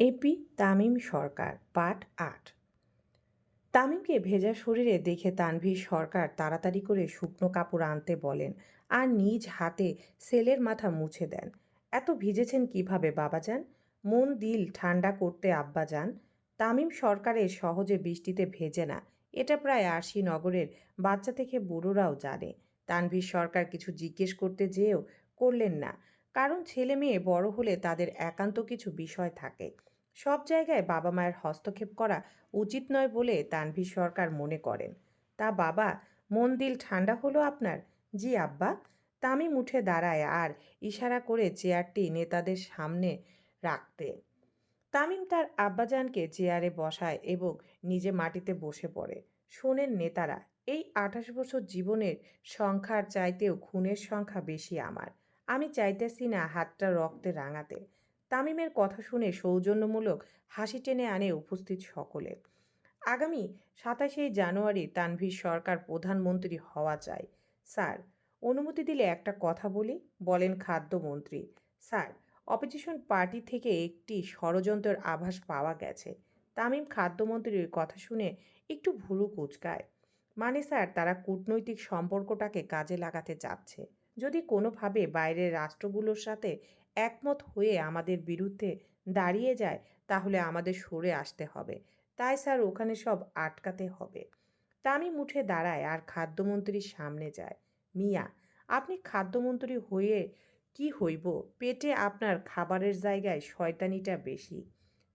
AP Tamim সরকার, পাঠ আট। তামিমকে ভেজা শরীরে দেখে তানভীর সরকার তাড়াতাড়ি করে শুকনো কাপড় আনতে বলেন আর নিজ হাতে সেলের মাথা মুছে দেন। এত ভিজেছেন কীভাবে, বাবাজান? মন, দিল ঠান্ডা করতে আব্বা যান তামিম সরকারের সহজে বৃষ্টিতে ভেজে না। এটা প্রায় আশি নগরের বাচ্চা থেকে বুড়োরাও জানে। তানভীর সরকার কিছু জিজ্ঞেস করতে যেয়েও করলেন না। কারণ ছেলে মেয়ে বড় হলে তাদের একান্ত কিছু বিষয় থাকে। সব জায়গায় বাবা মায়ের হস্তক্ষেপ করা উচিত নয় বলে তানভীর সরকার মনে করেন। তা বাবা, মন দিল ঠান্ডা হলো আপনার? জি আব্বা। তামিম উঠে দাঁড়ায় আর ইশারা করে চেয়ারটি নেতাদের সামনে রাখতে। তামিম তার আব্বাজানকে চেয়ারে বসায় এবং নিজে মাটিতে বসে পড়ে। শোনেন নেতারা, এই আঠাশ বছর জীবনের সংখ্যার চাইতেও খুনের সংখ্যা বেশি আমার। আমি চাইতেছি না হাতটা রক্তে রাঙাতে। তামিমের কথা শুনে সৌজন্যমূলক হাসি টেনে আনে উপস্থিত সকলে। আগামী সাতাশে জানুয়ারি তানভীর সরকার প্রধানমন্ত্রী হওয়া চাই। স্যার, অনুমতি দিলে একটা কথা বলি, বলেন খাদ্যমন্ত্রী। স্যার, অপোজিশন পার্টি থেকে একটি ষড়যন্ত্রের আভাস পাওয়া গেছে। তামিম খাদ্যমন্ত্রীর কথা শুনে একটু ভুরু কুচকায়। মানে স্যার, তারা কূটনৈতিক সম্পর্কটাকে কাজে লাগাতে চাচ্ছে। যদি কোনোভাবে বাইরের রাষ্ট্রগুলোর সাথে একমত হয়ে আমাদের বিরুদ্ধে দাঁড়িয়ে যায়, তাহলে আমাদের সরে আসতে হবে। তাই স্যার, ওখানে সব আটকাতে হবে। তামিম উঠে দাঁড়ায় আর খাদ্যমন্ত্রীর সামনে যায়। মিয়া, আপনি খাদ্যমন্ত্রী হয়ে কি হইব? পেটে আপনার খাবারের জায়গায় শয়তানিটা বেশি।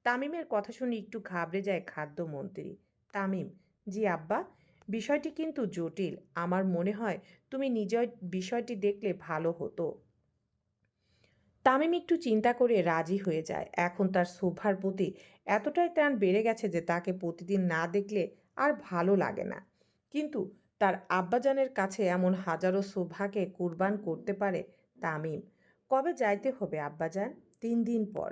তামিমের কথা শুনে একটু ঘাবড়ে যায় খাদ্যমন্ত্রী। তামিম, জি আব্বা, বিষয়টি কিন্তু জটিল। আমার মনে হয় তুমি নিজের বিষয়টি দেখলে ভালো হতো। তামিম একটু চিন্তা করে রাজি হয়ে যায়। এখন তার শোভার প্রতি এতটাই টান বেড়ে গেছে যে তাকে প্রতিদিন না দেখলে আর ভালো লাগে না। কিন্তু তার আব্বাজানের কাছে এমন হাজারো শোভাকে কুরবান করতে পারে তামিম। কবে যাইতে হবে আব্বাজান? তিন দিন পর।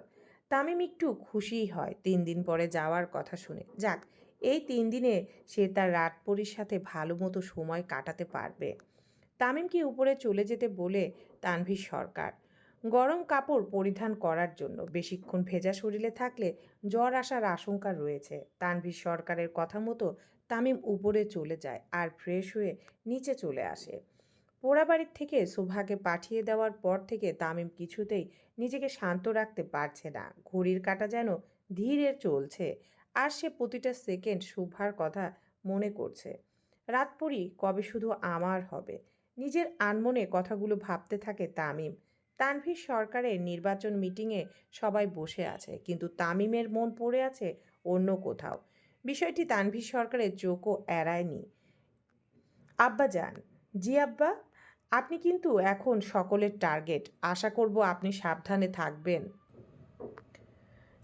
তামিম একটু খুশিই হয় তিন দিন পরে যাওয়ার কথা শুনে। যাক, এই তিন দিনে সে তার রাতপরির সাথে ভালো মতো সময় কাটাতে পারবে। তামিমকে উপরে চলে যেতে বলে তানভীর সরকার? গরম কাপড় পরিধান করার জন্য বেশিক্ষণ ভেজা শরীরে থাকলে জ্বর আসার আশঙ্কা রয়েছে। তানভীর সরকারের কথা মতো তামিম উপরে চলে যায় আর ফ্রেশ হয়ে নিচে চলে আসে। পোড়াবাড়ির থেকে শোভাকে পাঠিয়ে দেওয়ার পর থেকে তামিম কিছুতেই নিজেকে শান্ত রাখতে পারছে না। ঘড়ির কাটা যেন ধীরে চলছে আর সে প্রতিটা সেকেন্ড শোভার কথা মনে করছে। রাত রাতপুরি কবে শুধু আমার হবে। নিজের আনমনে কথাগুলো ভাবতে থাকে তামিম। তানভীর সরকারের নির্বাচন মিটিংয়ে সবাই বসে আছে, কিন্তু তামিমের মন পড়ে আছে অন্য কোথাও। বিষয়টি তানভীর সরকারের চোখও এড়ায়নি। আব্বা যান। জি আব্বা, আপনি কিন্তু এখন সকলের টার্গেট। আশা করব আপনি সাবধানে থাকবেন।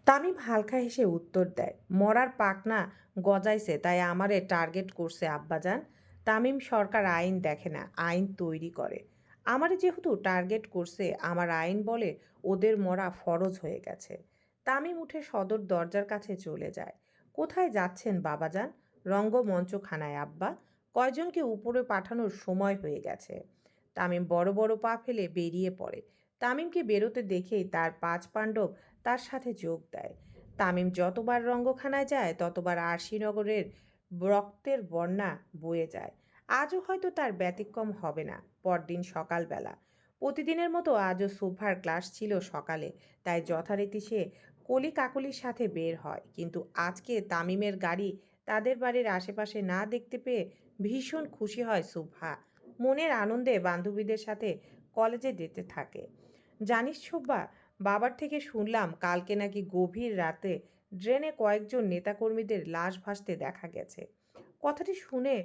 তামিম হালকা হেসে উত্তর দেয়, মরার পাকনা গজাইছে, তাই আমারে টার্গেট করছে আব্বাজান তামিম সরকার আইন দেখে না, আইন তৈরি করে। আমারে যেহেতু টার্গেট করছে, আমার আইন বলে ওদের মরা ফরজ হয়ে গেছে। তামিম উঠে সদর দরজার কাছে চলে যায়। কোথায় যাচ্ছেন বাবাজান? রঙ্গমঞ্চখানায়, আব্বা। কয়জনকে উপরে পাঠানোর সময় হয়ে গেছে। তামিম বড় বড় পা ফেলে বেরিয়ে পড়ে। তামিমকে বেরোতে দেখেই তার পাঁচ পাণ্ডব তার সাথে যোগ দেয়। তামিম যতবার রঙ্গখানায় যায়, ততবার আরশিনগরের রক্তের বন্যা বয়ে যায়। আজও হয়তো তার ব্যতিক্রম হবে না। পরদিন সকালবেলা। প্রতিদিনের মতো আজও শোভার ক্লাস ছিল সকালে, তাই যথারীতি সে কলি কাকলির সাথে বের হয়। কিন্তু আজকে তামিমের গাড়ি তাদের বাড়ির আশেপাশে না দেখতে পেয়ে ভীষণ খুশি হয় শোভা মনের আনন্দে বান্ধবীদের সাথে কলেজে যেতে থাকে। জানিস শোভা বাবার থেকে শুনলাম কালকে নাকি গভীর রাতে ড্রেনে কয়েকজন নেতাকর্মীদের লাশ ভাসতে দেখা গেছে। কথাটি শুনে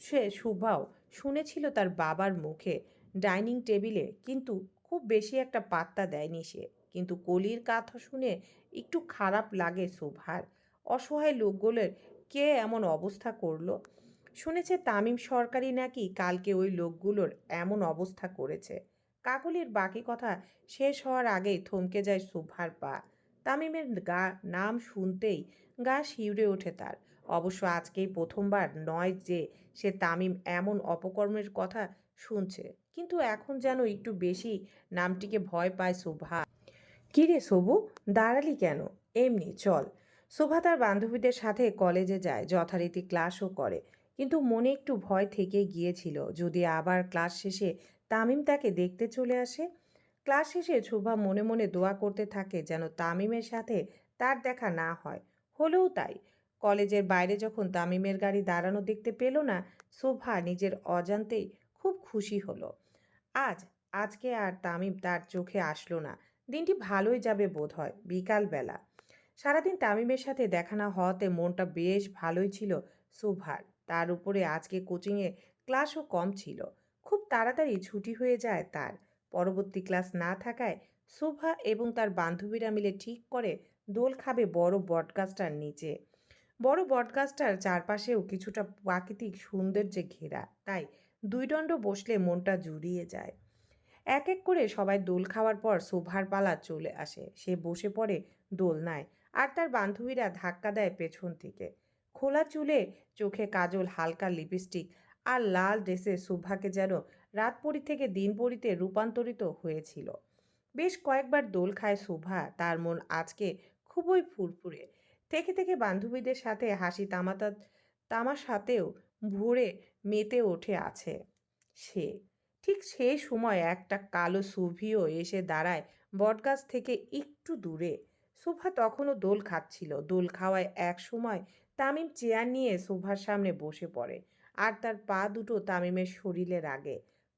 সে শুভাও শুনেছিল তার বাবার মুখে ডাইনিং টেবিলে, কিন্তু খুব বেশি একটা পাত্তা দেয়নি সে। কিন্তু কলির কথা শুনে একটু খারাপ লাগে শোভার অসহায় লোকগুলোর কে এমন অবস্থা করল? শুনেছে তামিম সরকারি নাকি কালকে ওই লোকগুলোর এমন অবস্থা করেছে। কাকলির বাকি কথা শেষ হওয়ার আগেই থমকে যায় শোভার পা। তামিমের গা, নাম শুনতেই গা শিউরে ওঠে তার। অবশ্য আজকেই প্রথমবার নয় যে সে তামিম এমন অপকর্মের কথা শুনছে, কিন্তু এখন যেন একটু বেশি নামটিকে ভয় পায় শোভা। কিরে সবু দাঁড়ালি কেন? এমনি, চল। শোভা তার বান্ধবীদের সাথে কলেজে যায়, যথারীতি ক্লাসও করে, কিন্তু মনে একটু ভয় থেকে গিয়েছিল, যদি আবার ক্লাস শেষে তামিম তাকে দেখতে চলে আসে? ক্লাস শেষে শোভা মনে মনে দোয়া করতে থাকে যেন তামিমের সাথে তার দেখা না হয়। হলেও তাই। কলেজের বাইরে যখন তামিমের গাড়ি দাঁড়ানো দেখতে পেল না, শোভা নিজের অজান্তেই খুব খুশি হলো। আজ, আজকে আর তামিম তার চোখে আসলো না। দিনটি ভালোই যাবে বোধ হয় বিকালবেলা সারাদিন তামিমের সাথে দেখা না হওয়াতে মনটা বেশ ভালোই ছিল শোভার। তার উপরে আজকে কোচিংয়ে ক্লাসও কম ছিল। খুব তাড়াতাড়ি ছুটি হয়ে যায় তার। পরবর্তী ক্লাস না থাকায় শোভা এবং তার বান্ধবীরা মিলে ঠিক করে দোল খাবে বড় বটগাছটার নিচে। বড় বটগাছটার চারপাশেও কিছুটা প্রাকৃতিক সৌন্দর্যে ঘেরা, তাই দুই দণ্ড বসলে মনটা জুড়িয়ে যায়। এক এক করে সবাই দোল খাওয়ার পর শোভার পালা চলে আসে, সে বসে পড়ে দোল দোলনায় আর তার বান্ধবীরা ধাক্কা দেয় পেছন থেকে। খোলা চুলে চোখে কাজল হালকা লিপস্টিক আর লাল ড্রেসে শোভাকে যেন রাত পরি থেকে দিন পরিতে রূপান্তরিত হয়েছিল। বেশ কয়েকবার দোল খায় শোভা, তার মন আজকে খুবই ফুরফুরে। থেকে থেকে বান্ধবীদের সাথে হাসি তামাতা, তামাশাতেও ভরে মেতে ওঠে আছে সে। ঠিক সেই সময় একটা কালো সুভিও এসে দাঁড়ায় বটগাছ থেকে একটু দূরে। শোভা তখনও দোল খাচ্ছিল। দোল খাওয়ায় এক সময় তামিম চেয়ার নিয়ে শোভার সামনে বসে পড়ে। আর তার পা দুটো তামিমের শরীরের আগে।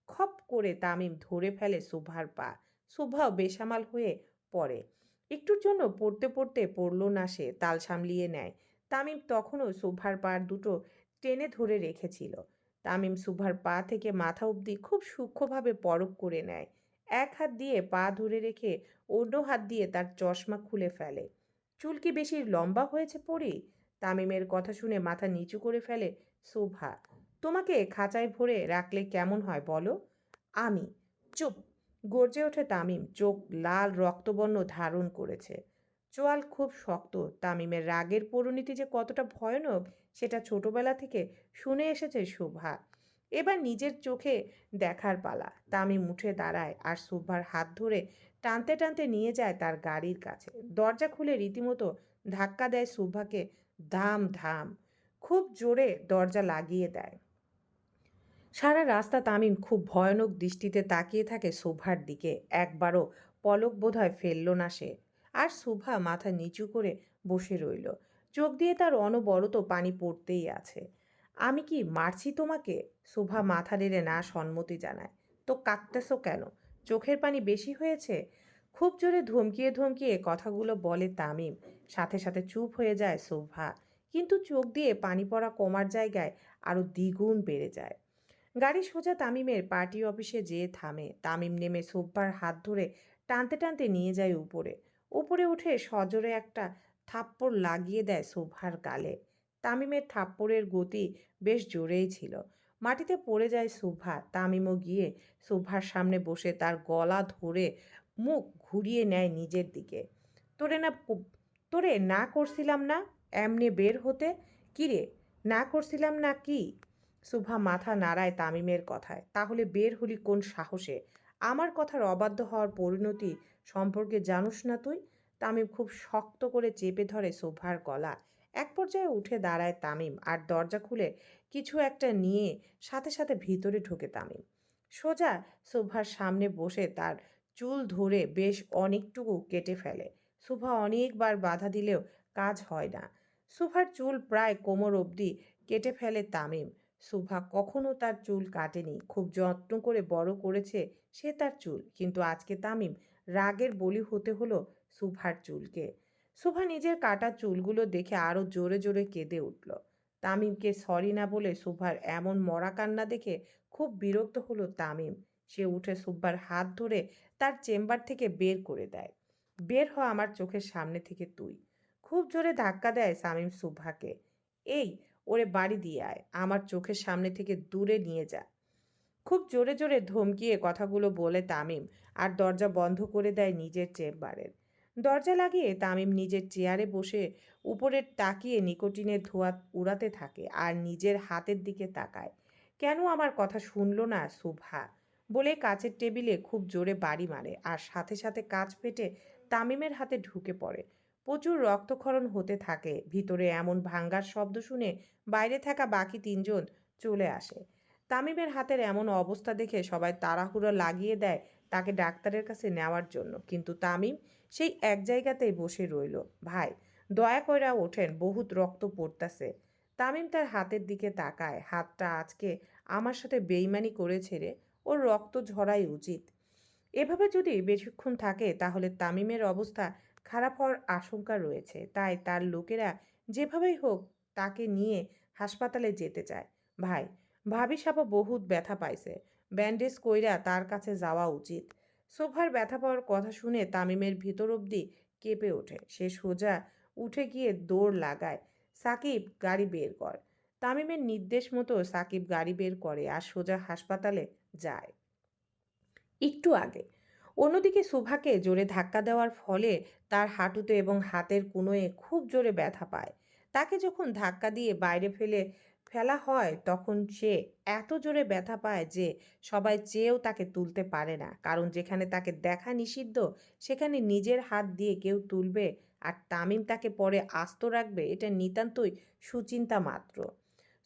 খপ করে তামিম ধরে ফেলে শোভার পা। শোভাও বেসামাল হয়ে পড়ে। একটুর জন্য পড়তে পড়তে পড়ল না সে, তাল সামলিয়ে নেয়। তামিম তখনও শোভার পা দুটো টেনে ধরে রেখেছিল। তামিম সুভার পা থেকে মাথা অবধি খুব সূক্ষ্মভাবে পরক করে নেয়। এক হাত দিয়ে পা ধরে রেখে অন্য হাত দিয়ে তার চশমা খুলে ফেলে। চুল কি বেশি লম্বা হয়েছে পরি? তামিমের কথা শুনে মাথা নিচু করে ফেলে শোভা তোমাকে খাঁচায় ভরে রাখলে কেমন হয় বলো? আমি। চুপ। গর্জে ওঠে তামিম। চোখ লাল, রক্তবর্ণ ধারণ করেছে। চোয়াল খুব শক্ত। তামিমের রাগের পরিণতি যে কতটা ভয়ানক, সেটা ছোটবেলা থেকে শুনে এসেছে শোভা। এবার নিজের চোখে দেখার পালা। তামিম উঠে দাঁড়ায় আর শোভার হাত ধরে টানতে টানতে নিয়ে যায় তার গাড়ির কাছে। দরজা খুলে রীতিমতো ধাক্কা দেয় শোভাকে। ধাম ধাম। খুব জোরে দরজা লাগিয়ে দেয়। সারা রাস্তা তামিম খুব ভয়ানক দৃষ্টিতে তাকিয়ে থাকে শোভার দিকে। একবারও পলক বোধহয় ফেলল না সে। আর শোভা মাথা নিচু করে বসে রইল। চোখ দিয়ে তার অনবরত পানি পড়তেই আছে। আমি কি মারছি তোমাকে? শোভা মাথা নেড়ে না সম্মতি জানায়। তো কাঁদতেছো কেন? চোখের পানি বেশি হয়েছে? খুব জোরে ধমকিয়ে ধমকিয়ে কথাগুলো বলে তামিম। সাথে সাথে চুপ হয়ে যায় শোভা। কিন্তু চোখ দিয়ে পানি পড়া কমার জায়গায় আরও দ্বিগুণ বেড়ে যায়। গাড়ি সোজা তামিমের পার্টি অফিসে যেয়ে থামে। তামিম নেমে শোভার হাত ধরে টানতে টানতে নিয়ে যায় উপরে। উপরে উঠে সজোরে একটা থাপ্পড় লাগিয়ে দেয় শোভার গালে। তামিমের থাপ্পড়ের গতি বেশ জোরেই ছিল। মাটিতে পড়ে যায় শোভা তামিমও গিয়ে শোভার সামনে বসে তার গলা ধরে মুখ ঘুরিয়ে নেয় নিজের দিকে। তোরে না তোরে না করছিলাম না? এমনি বের হতে? কিরে না করছিলাম না কি? শুভা মাথা নাড়ায় তামিমের কথায়, তাহলে বের হলি কোন সাহসে? আমার কথার অবাধ্য হওয়ার পরিণতি সম্পর্কে জানুস না তুই? তামিম খুব শক্ত করে চেপে ধরে শোভার গলা। এক পর্যায়ে উঠে দাঁড়ায় তামিম আর দরজা খুলে কিছু একটা নিয়ে সাথে সাথে ভিতরে ঢোকে তামিম। সোজা শোভার সামনে বসে তার চুল ধরে বেশ অনেকটুকু কেটে ফেলে। শোভা অনেকবার বাধা দিলেও কাজ হয় না। শোভার চুল প্রায় কোমর অবধি কেটে ফেলে তামিম। শোভা কখনো তার চুল কাটেনি। খুব যত্ন করে বড় করেছে সে তার চুল। কিন্তু আজকে তামিম রাগের বলি হতে হলো সুভার চুলকে। সুভা নিজের কাটা চুলগুলো দেখে আরও জোরে জোরে কেঁদে উঠল। তামিমকে সরি না বলে সুভার এমন মরা কান্না দেখে খুব বিরক্ত হলো তামিম। সে উঠে সুব্বার হাত ধরে তার চেম্বার থেকে বের করে দেয়। বের হ আমার চোখের সামনে থেকে তুই। খুব জোরে ধাক্কা দেয় সামিম সুভাকে এই ওরে বাড়ি দিয়ে আয়, আমার চোখের সামনে থেকে দূরে নিয়ে যা। খুব জোরে জোরে ধমকিয়ে কথাগুলো বলে তামিম, আর দরজা বন্ধ করে দেয় নিজের চেম্বারের। দরজা লাগিয়ে তামিম নিজের চেয়ারে বসে উপরের তাকিয়ে নিকোটিনের ধোয়া উড়াতে থাকে আর নিজের হাতের দিকে তাকায়। কেন আমার কথা শুনলো না শুভা বলে কাচের টেবিলে খুব জোরে বাড়ি মারে আর সাথে সাথে কাজ ফেটে তামিমের হাতে ঢুকে পড়ে। প্রচুর রক্তক্ষরণ হতে থাকে। ভিতরে এমন ভাঙ্গার শব্দ শুনে বাইরে থাকা বাকি তিনজন চলে আসে। তামিমের হাতের এমন অবস্থা দেখে সবাই তাড়াহুড়ো লাগিয়ে দেয় তাকে ডাক্তারের কাছে নেওয়ার জন্য। কিন্তু তামিম সেই এক জায়গাতেই বসে রইল। ভাই, দয়া কইরা ওঠেন, বহুত রক্ত পড়তাছে। তামিম তার হাতের দিকে তাকায়। হাতটা আজকে আমার সাথে বেইমানি করে ছেড়ে ওর রক্ত ঝরাই উচিত। এভাবে যদি বেশিক্ষণ থাকে, তাহলে তামিমের অবস্থা খারাপ হওয়ার আশঙ্কা রয়েছে। তাই তার লোকেরা যেভাবেই হোক তাকে নিয়ে হাসপাতালে যেতে চায়। ভাই, ভাবি সাপা বহুত ব্যথা পাইছে। ব্যান্ডেজ কইরা তার কাছে যাওয়া উচিত। সোফার ব্যথা পাওয়ার কথা শুনে তামিমের ভিতর অবধি কেঁপে ওঠে। সে সোজা উঠে গিয়ে দৌড় লাগায়। সাকিব, গাড়ি বের কর। তামিমের নির্দেশ মতো সাকিব গাড়ি বের করে আর সোজা হাসপাতালে যায়। একটু আগে অন্যদিকে সুভাকে জোরে ধাক্কা দেওয়ার ফলে তার হাঁটুতে এবং হাতের কোনোয়ে খুব জোরে ব্যথা পায়। তাকে যখন ধাক্কা দিয়ে বাইরে ফেলে ফেলা হয়, তখন সে এত জোরে ব্যথা পায় যে সবাই চেয়েও তাকে তুলতে পারে না। কারণ যেখানে তাকে দেখা নিষিদ্ধ, সেখানে নিজের হাত দিয়ে কেউ তুলবে আর তামিম তাকে পরে আস্ত রাখবে, এটা নিতান্তই সুচিন্তা মাত্র।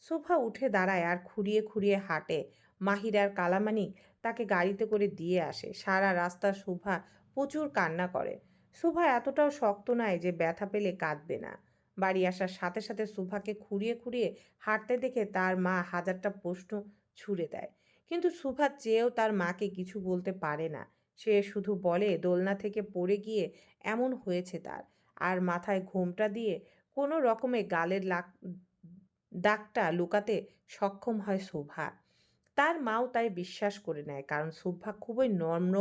সোফা উঠে দাঁড়ায় আর খুঁড়িয়ে খুঁড়িয়ে হাঁটে। মাহিরার কালামানিক তাকে গাড়িতে করে দিয়ে আসে। সারা রাস্তা শোভা প্রচুর কান্না করে। শোভা এতটাও শক্ত নয় যে ব্যথা পেলে কাঁদবে না। বাড়ি আসার সাথে সাথে সুভাকে খুঁড়িয়ে খুঁড়িয়ে হাঁটতে দেখে তার মা হাজারটা প্রশ্ন ছুড়ে দেয়। কিন্তু সুভা চেয়েও তার মাকে কিছু বলতে পারে না। সে শুধু বলে, দোলনা থেকে পড়ে গিয়ে এমন হয়েছে তার। আর মাথায় ঘোমটা দিয়ে কোনো রকমে গালের লাগ দাগটা লুকাতে সক্ষম হয় শোভা। তার মাও তাই বিশ্বাস করে নেয়। কারণ সুভা খুবই নম্র,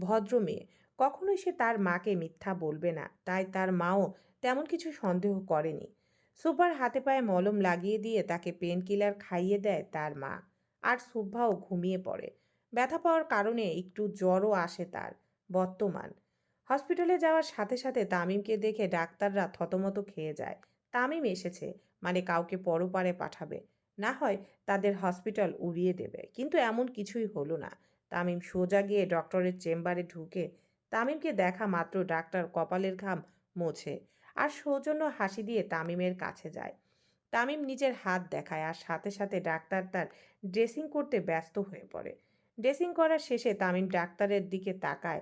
ভদ্র মেয়ে। কখনোই সে তার মাকে মিথ্যা বলবে না। তাই তার মাও তেমন কিছু সন্দেহ করেনি। সুভার হাতে পায়ে মলম লাগিয়ে দিয়ে তাকে পেন কিলার খাইয়ে দেয় তার মা। আর সুভাও ঘুমিয়ে পড়ে। ব্যথা পাওয়ার কারণে একটু জ্বরও আসে তার, বর্তমান। হসপিটালে যাওয়ার সাথে সাথে তামিমকে দেখে ডাক্তাররা থতমত খেয়ে যায়। তামিম এসেছে মানে কাউকে পরপারে পাঠাবে। না হয় তাদের হসপিটাল উড়িয়ে দেবে। কিন্তু এমন কিছুই হলো না। তামিম সোজা গিয়ে ডক্টরের চেম্বারে ঢুকে তামিমকে দেখা মাত্র ডাক্তার কপালের ঘাম মোছে আর সৌজন্য হাসি দিয়ে তামিমের কাছে যায়। তামিম নিজের হাত দেখায় আর সাথে সাথে ডাক্তার তার ড্রেসিং করতে ব্যস্ত হয়ে পড়ে। ড্রেসিং করার শেষে তামিম ডাক্তারের দিকে তাকায়।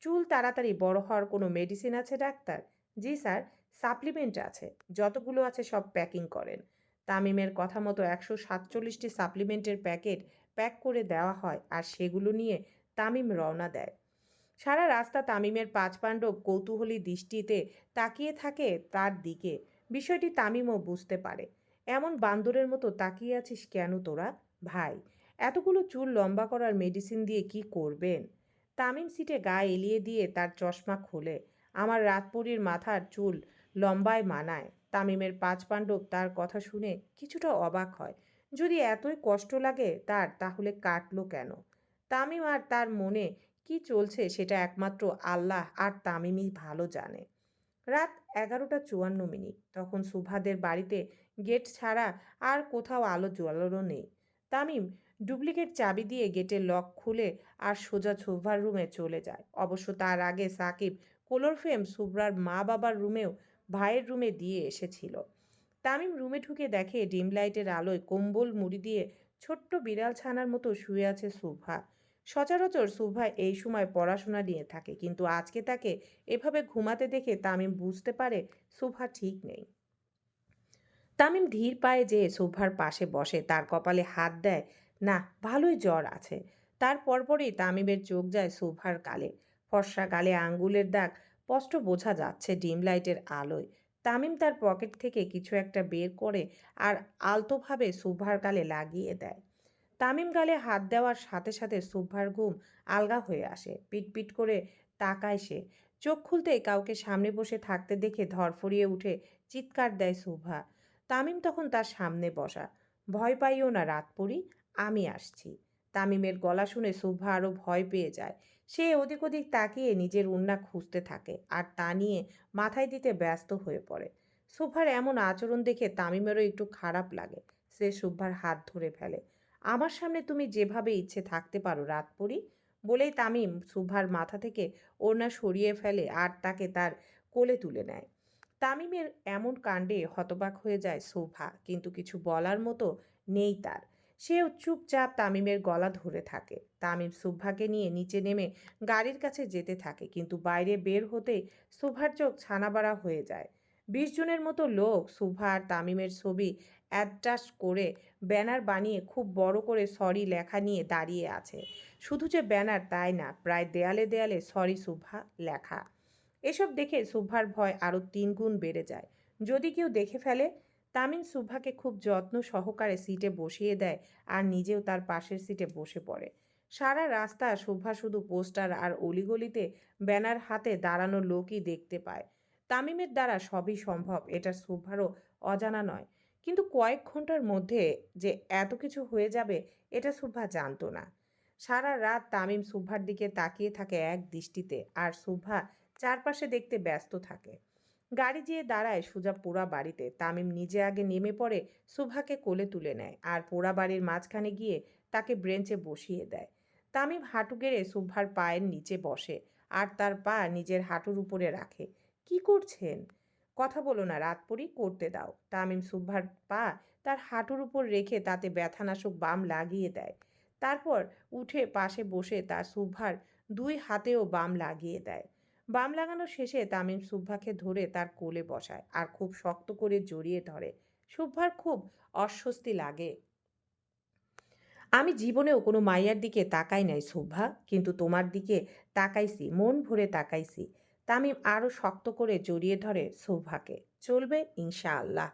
চুল তাড়াতাড়ি বড় হওয়ার কোনো মেডিসিন আছে ডাক্তার? জি স্যার সাপ্লিমেন্ট আছে। যতগুলো আছে সব প্যাকিং করেন। তামিমের কথা মতো একশো সাতচল্লিশটি সাপ্লিমেন্টের প্যাকেট প্যাক করে দেওয়া হয় আর সেগুলো নিয়ে তামিম রওনা দেয়। সারা রাস্তা তামিমের পাঁচ পাণ্ডব কৌতূহলী দৃষ্টিতে তাকিয়ে থাকে তার দিকে। বিষয়টি তামিমও বুঝতে পারে। এমন বান্দরের মতো তাকিয়ে আছিস কেন তোরা? ভাই, এতগুলো চুল লম্বা করার মেডিসিন দিয়ে কি করবেন? তামিম সিটে গা এলিয়ে দিয়ে তার চশমা খোলে। আমার রাতপুরীর মাথার চুল লম্বায় মানায়। তামিমের পাঁচ পাণ্ডব তার কথা শুনে কিছুটা অবাক হয়। যদি এতই কষ্ট লাগে তার, তাহলে কাটলো কেন? তামিম আর তার মনে কি চলছে সেটা একমাত্র আল্লাহ আর তামিমই ভালো জানে। রাত এগারোটা চুয়ান্ন মিনিট। তখন সুভাদের বাড়িতে গেট ছাড়া আর কোথাও আলো জ্বালানো নেই। তামিম ডুপ্লিকেট চাবি দিয়ে গেটের লক খুলে আর সোজা সুভার রুমে চলে যায়। অবশ্য তার আগে সাকিব কোলোর কোলোরফেম, সুব্রার মা বাবার রুমেও ভাইয়ের রুমে দিয়ে এসেছিল। তামিম রুমে ঢুকে দেখে ডিম লাইটের আলোয় কম্বল, মুড়ি দিয়ে ছোট্ট বিড়াল ছানার মতো শুয়ে আছে সুভা। সচরাচর সুভা এই সময় পড়াশোনা নিয়ে থাকে, কিন্তু আজকে তাকে এভাবে ঘুমাতে দেখে তামিম বুঝতে পারে সুভা ঠিক নেই। তামিম ধীর পায়ে যেয়ে সুভার পাশে বসে, তার কপালে হাত দেয়, না, ভালোই জ্বর আছে। তার পরপরই তামিমের চোখ যায় সুভার কালে। ফর্সা গালে আঙ্গুলের দাগ স্পষ্ট বোঝা যাচ্ছে ডিম লাইটের আলোয়। তামিম তার পকেট থেকে কিছু একটা বের করে আর আলতোভাবে সুভার গালে লাগিয়ে দেয়। তামিম গালে হাত দেওয়ার সাথে সাথে সুভার ঘুম আলগা হয়ে আসে। পিটপিট করে তাকায় সে। চোখ খুলতেই কাউকে সামনে বসে থাকতে দেখে ধরফরিয়ে উঠে চিৎকার দেয় সুভা। তামিম তখন তার সামনে বসা। ভয় পাইও না রাত পড়ি আমি আসছি। তামিমের গলা শুনে সুভা আরও ভয় পেয়ে যায়। সে ওদিক ওদিক তাকিয়ে নিজের উন্না খুঁজতে থাকে আর তা নিয়ে মাথায় দিতে ব্যস্ত হয়ে পড়ে। সুভার এমন আচরণ দেখে তামিমেরও একটু খারাপ লাগে। সে সুভার হাত ধরে ফেলে, আমার সামনে তুমি যেভাবে ইচ্ছে থাকতে পারো রাত পড়ি বলেই তামিম সুভার মাথা থেকে ওড়না সরিয়ে ফেলে আর তাকে তার কোলে তুলে নেয়। তামিমের এমন কাণ্ডে হতবাক হয়ে যায় শোভা কিন্তু কিছু বলার মতো নেই তার। সেও চুপচাপ তামিমের গলা ধরে থাকে। তামিম শুভাকে নিয়ে নিচে নেমে গাড়ির কাছে যেতে থাকে, কিন্তু বাইরে বের হতেই সুভার চোখ ছানাবাড়া হয়ে যায়। বিশ জনের মতো লোক শুভা আর তামিমের ছবি অ্যাডজাস্ট করে ব্যানার বানিয়ে খুব বড় করে সরি লেখা নিয়ে দাঁড়িয়ে আছে। শুধু যে ব্যানার তাই না, প্রায় দেয়ালে দেয়ালে সরি শুভা লেখা। এসব দেখে সুভার ভয় আরও তিন গুণ বেড়ে যায়। যদি কেউ দেখে ফেলে তামিম সুভাকে খুব যত্ন সহকারে সিটে বসিয়ে দেয় আর নিজেও তার পাশের সিটে বসে পড়ে। সারা রাস্তা শুভা শুধু পোস্টার আর অলিগলিতে ব্যানার হাতে দাঁড়ানো লোকই দেখতে পায়। তামিমের দ্বারা সবই সম্ভব, এটা শুভারও অজানা নয়। কিন্তু কয়েক ঘণ্টার মধ্যে যে এত কিছু হয়ে যাবে, এটা শুভা জানতো না। সারা রাত তামিম শুভার দিকে তাকিয়ে থাকে এক দৃষ্টিতে আর শুভা চারপাশে দেখতে ব্যস্ত থাকে। গাড়ি যেয়ে দাঁড়ায় সুজা পোড়া বাড়িতে। তামিম নিজে আগে নেমে পড়ে সুভাকে কোলে তুলে নেয় আর পোড়া বাড়ির মাঝখানে গিয়ে তাকে ব্রেঞ্চে বসিয়ে দেয়। তামিম হাঁটু গেড়ে সুভার পায়ের নিচে বসে আর তার পা নিজের হাঁটুর উপরে রাখে। কি করছেন? কথা বলো না রাত পরই করতে দাও। তামিম সুভার পা তার হাঁটুর উপর রেখে তাতে ব্যথানাশক বাম লাগিয়ে দেয়। তারপর উঠে পাশে বসে তার সুভার দুই হাতেও বাম লাগিয়ে দেয়। বাম লাগানো শেষে তামিম সুব্ভাকে ধরে তার কোলে বসায় আর খুব শক্ত করে জড়িয়ে ধরে। সুব্ভার খুব অস্বস্তি লাগে। আমি জীবনেও কোনো মাইয়ার দিকে তাকাই নাই সুব্ভা কিন্তু তোমার দিকে তাকাইছি, মন ভরে তাকাইছি। তামিম আরও শক্ত করে জড়িয়ে ধরে সুব্ভাকে চলবে ইনশাআল্লাহ।